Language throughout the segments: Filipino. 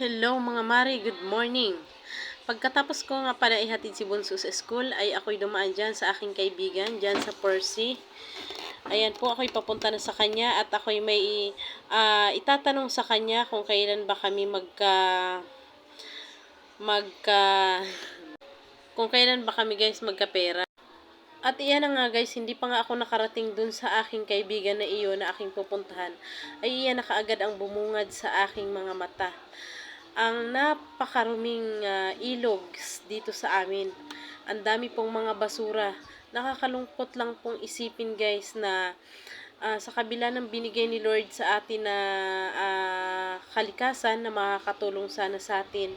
Hello mga Mari, good morning. Pagkatapos ko nga pala ihatid si Bunso sa school, ay ako'y dumaan dyan sa aking kaibigan, dyan sa Percy. Ayan po, ako'y papunta na sa kanya at ako'y may ah, itatanong sa kanya kung kailan ba kami magka magka kung kailan ba kami guys magkapera. At iyan nga guys, hindi pa nga ako nakarating dun sa aking kaibigan na iyo na aking pupuntahan. Ay iyan na kaagad ang bumungad sa aking mga mata. Ang napakaruming ah, ilog dito sa amin. Ang dami pong mga basura. Nakakalungkot lang pong isipin guys na ah, sa kabila ng binigay ni Lord sa atin na ah, kalikasan na makakatulong sana sa atin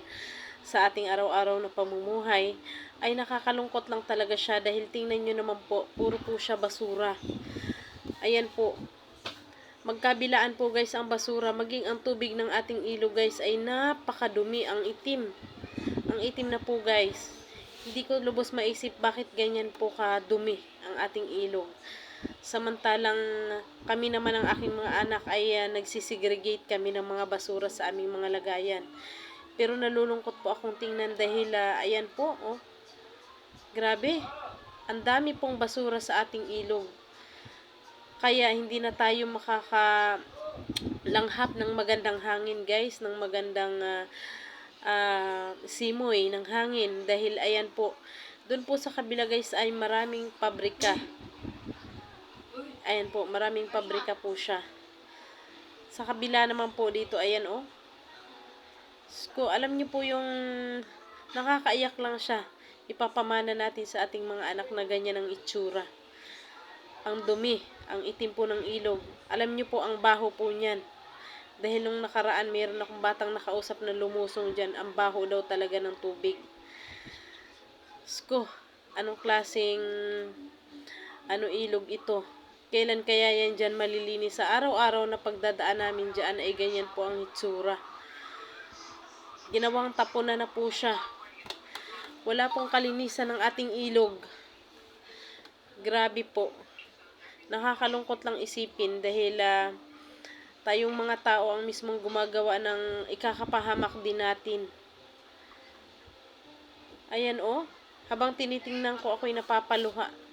sa ating araw-araw na pamumuhay, ay nakakalungkot lang talaga siya dahil tingnan nyo naman po, puro po siya basura. Ayan po. Magkabilaan po guys ang basura, maging ang tubig ng ating ilog guys ay napakadumi, ang itim. Ang itim na po guys. Hindi ko lubos maisip bakit ganyan po kadumi ang ating ilog. Samantalang kami naman ang aking mga anak ay ah, nagsisegregate kami ng mga basura sa aming mga lagayan. Pero nalulungkot po akong tingnan dahil ah, ayan po, oh. Grabe. Ang dami pong basura sa ating ilog. Kaya hindi na tayo makaka langhap ng magandang hangin, guys, ng magandang ah, ah, simoy ng hangin dahil ayan po. Doon po sa kabila, guys, ay maraming pabrika. Ayan po, maraming pabrika po siya. Sa kabila naman po dito, ayan oh. Sko, alam niyo po yung nakakaiyak lang siya. Ipapamana natin sa ating mga anak na ganyan ang itsura. Ang dumi, ang itim po ng ilog. Alam niyo po ang baho po niyan. Dahil nung nakaraan, mayroon akong batang nakausap na lumusong dyan. Ang baho daw talaga ng tubig. Sko, anong klaseng ano ilog ito? Kailan kaya yan dyan malilinis? Sa araw-araw na pagdadaan namin dyan ay ganyan po ang itsura. Ginawang tapunan na po siya. Wala pong kalinisan ng ating ilog. Grabe po. Nakakalungkot lang isipin dahil ah, tayong mga tao ang mismong gumagawa ng ikakapahamak din natin. Ayan oh, habang tinitingnan ko ako'y napapaluha.